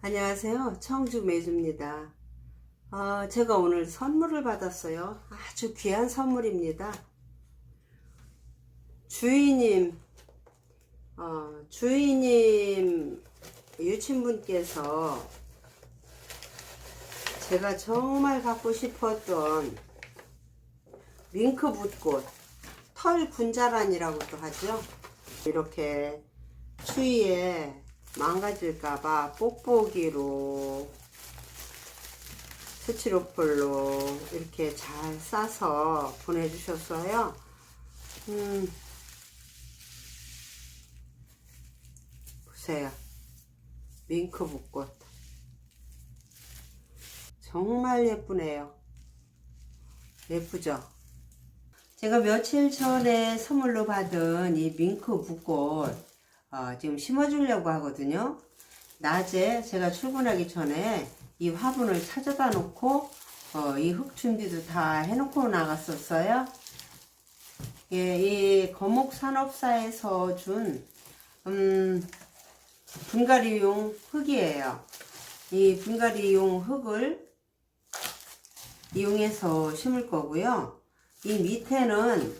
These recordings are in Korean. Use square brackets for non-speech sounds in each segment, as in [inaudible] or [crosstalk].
안녕하세요. 청주 매주입니다. 어, 제가 오늘 선물을 받았어요. 아주 귀한 선물입니다. 주인님, 어, 주인님 유친분께서 제가 정말 갖고 싶었던 윙크 붓꽃, 털 군자란이라고도 하죠. 이렇게 추위에 망가질까봐 뽁뽁이로 스티로폴로 이렇게 잘 싸서 보내주셨어요. 음, 보세요. 밍크 붓꽃. 정말 예쁘네요. 예쁘죠? 제가 며칠 전에 선물로 받은 이 밍크 붓꽃 어, 지금 심어주려고 하거든요. 낮에 제가 출근하기 전에 이 화분을 찾아다 놓고 어, 이 흙 준비도 다 해놓고 나갔었어요. 예, 이 거목 산업사에서 준 음, 분갈이용 흙이에요. 이 분갈이용 흙을 이용해서 심을 거고요. 이 밑에는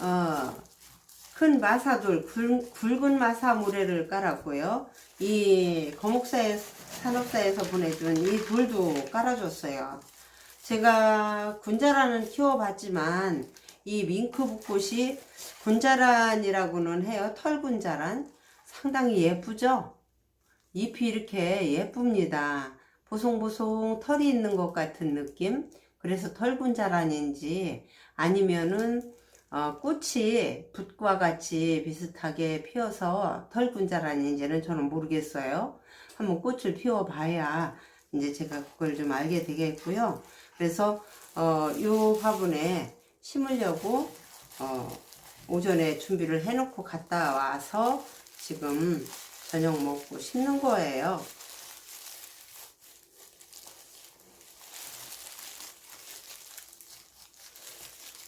어, 큰 마사돌, 굵, 굵은 마사 모래를 깔았고요. 이 거목사에, 산업사에서 보내준 이 돌도 깔아줬어요. 제가 군자란은 키워봤지만 이 밍크 붓꽃이 군자란이라고는 해요. 털 군자란. 상당히 예쁘죠? 잎이 이렇게 예쁩니다. 보송보송 털이 있는 것 같은 느낌. 그래서 털 군자란인지 아니면은 어, 꽃이 붓과 같이 비슷하게 피어서 털군자란인지는 저는 모르겠어요. 한번 꽃을 피워봐야 이제 제가 그걸 좀 알게 되겠고요. 그래서 어, 요 화분에 심으려고 어, 오전에 준비를 해놓고 갔다 와서 지금 저녁 먹고 심는 거예요.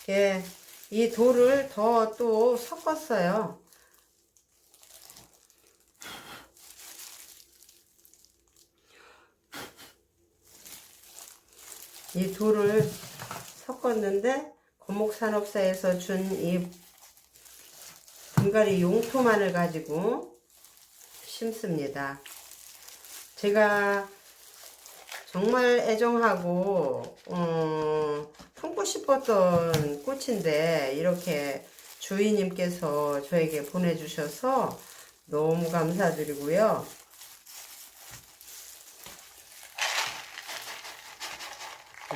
예, 이 돌을 더 또 섞었어요. 이 돌을 섞었는데 고목산업사에서 준 이 분갈이 용토만을 가지고 심습니다. 제가 정말 애정하고 어, 품고 싶었던 꽃인데 이렇게 주인님께서 저에게 보내주셔서 너무 감사드리고요.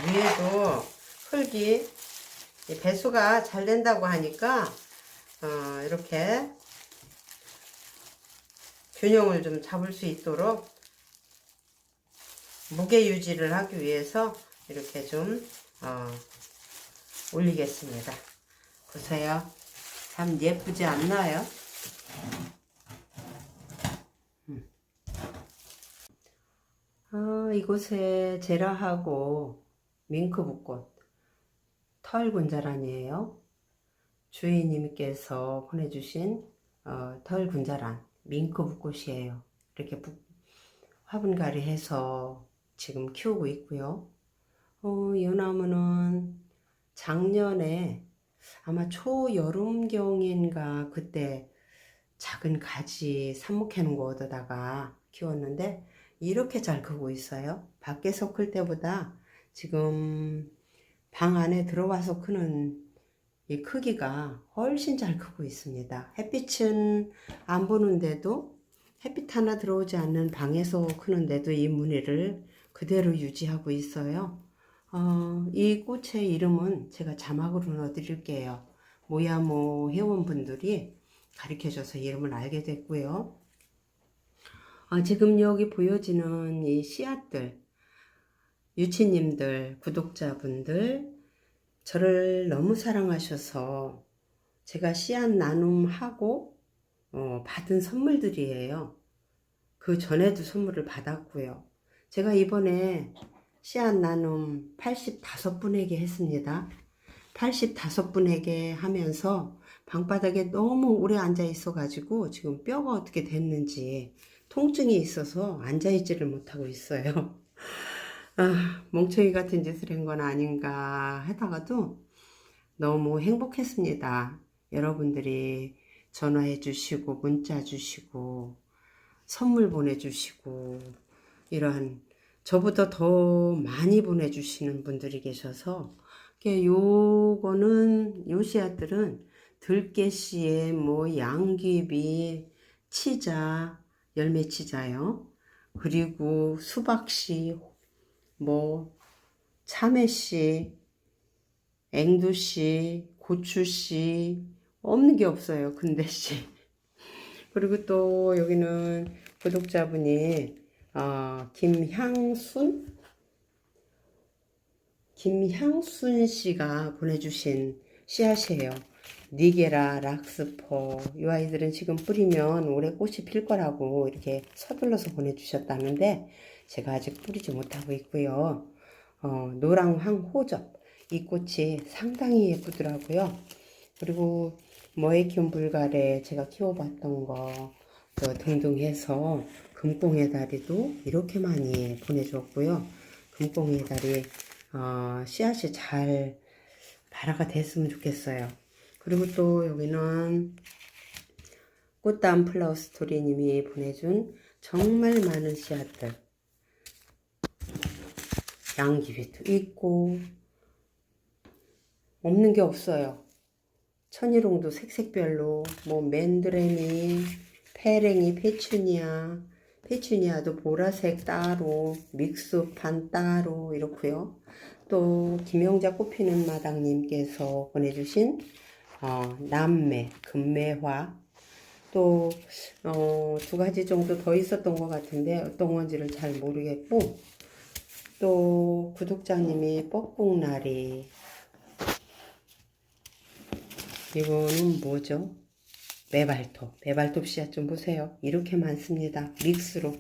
위에도 흙이 이 배수가 잘 된다고 하니까 어, 이렇게 균형을 좀 잡을 수 있도록 무게 유지를 하기 위해서 이렇게 좀 어, 올리겠습니다. 보세요. 참 예쁘지 않나요? 음. 아, 이곳에 제라하고 밍크 붓꽃 털군자란이에요. 주인님께서 보내주신 어, 털군자란 밍크 붓꽃이에요. 이렇게 붓, 화분갈이 해서 지금 키우고 있고요. 어, 이 나무는 작년에 아마 초여름경인가 그때 작은 가지 삽목해 놓은 거 얻어다가 키웠는데 이렇게 잘 크고 있어요. 밖에서 클 때보다 지금 방 안에 들어와서 크는 이 크기가 훨씬 잘 크고 있습니다. 햇빛은 안 보는데도 햇빛 하나 들어오지 않는 방에서 크는데도 이 무늬를 그대로 유지하고 있어요. 어, 이 꽃의 이름은 제가 자막으로 넣어드릴게요. 모야모 회원분들이 가르쳐줘서 이름을 알게 됐고요. 아, 지금 여기 보여지는 이 씨앗들, 유치님들, 구독자분들, 저를 너무 사랑하셔서 제가 씨앗 나눔하고 어, 받은 선물들이에요. 그 전에도 선물을 받았고요. 제가 이번에 씨앗 나눔 85분에게 했습니다. 85분에게 하면서 방바닥에 너무 오래 앉아 있어 가지고 지금 뼈가 어떻게 됐는지 통증이 있어서 앉아 있지를 못하고 있어요. [laughs] 아, 멍청이 같은 짓을 한 건 아닌가 하다가도 너무 행복했습니다. 여러분들이 전화해 주시고, 문자 주시고, 선물 보내주시고, 이러한 저보다 더 많이 보내주시는 분들이 계셔서, 요거는, 요 씨앗들은 들깨씨에 뭐 양귀비, 치자, 열매 치자요. 그리고 수박씨, 뭐 참외씨, 앵두씨, 고추씨, 없는 게 없어요. 근대씨. [laughs] 그리고 또 여기는 구독자분이 어, 김향순 김향순 씨가 보내주신 씨앗이에요. 니게라, 락스퍼 이 아이들은 지금 뿌리면 올해 꽃이 필 거라고 이렇게 서둘러서 보내주셨다는데 제가 아직 뿌리지 못하고 있고요. 어, 노랑황 호접 이 꽃이 상당히 예쁘더라고요. 그리고 머에키움 불가래 제가 키워봤던 거또 등등 해서 금꽁의 다리도 이렇게 많이 보내줬고요. 금꽁의 다리 어, 씨앗이 잘 발화가 됐으면 좋겠어요. 그리고 또 여기는 꽃다운 플라워 스토리님이 보내준 정말 많은 씨앗들 양귀비도 있고 없는 게 없어요. 천일홍도 색색별로 뭐 맨드레미, 페랭이, 페추니아, 페추니아도 보라색 따로, 믹스판 따로 이렇고요. 또 김영자 꽃피는 마당님께서 보내주신 어, 남매, 금매화 또 어, 두 가지 정도 더 있었던 것 같은데 어떤 건지를 잘 모르겠고 또 구독자님이 뻐꾹나리 이거는 뭐죠? 메발톱. 메발톱 씨앗 좀 보세요. 이렇게 많습니다. 믹스로.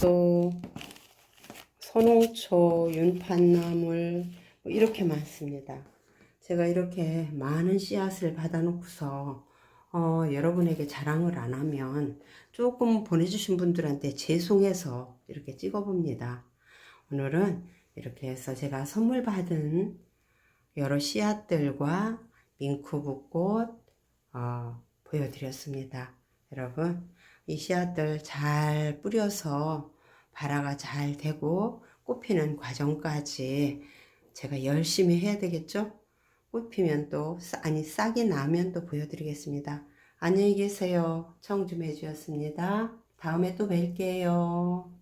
또 선홍초, 윤판나물 뭐 이렇게 많습니다. 제가 이렇게 많은 씨앗을 받아놓고서 어, 여러분에게 자랑을 안 하면 조금 보내주신 분들한테 죄송해서 이렇게 찍어봅니다. 오늘은 이렇게 해서 제가 선물 받은 여러 씨앗들과 밍크붓꽃 어, 보여드렸습니다. 여러분 이 씨앗들 잘 뿌려서 발화가 잘 되고 꽃피는 과정까지 제가 열심히 해야 되겠죠? 꽃피면 또 싸- 아니 싹이 나면 또 보여드리겠습니다. 안녕히 계세요. 청주매주였습니다. 다음에 또 뵐게요.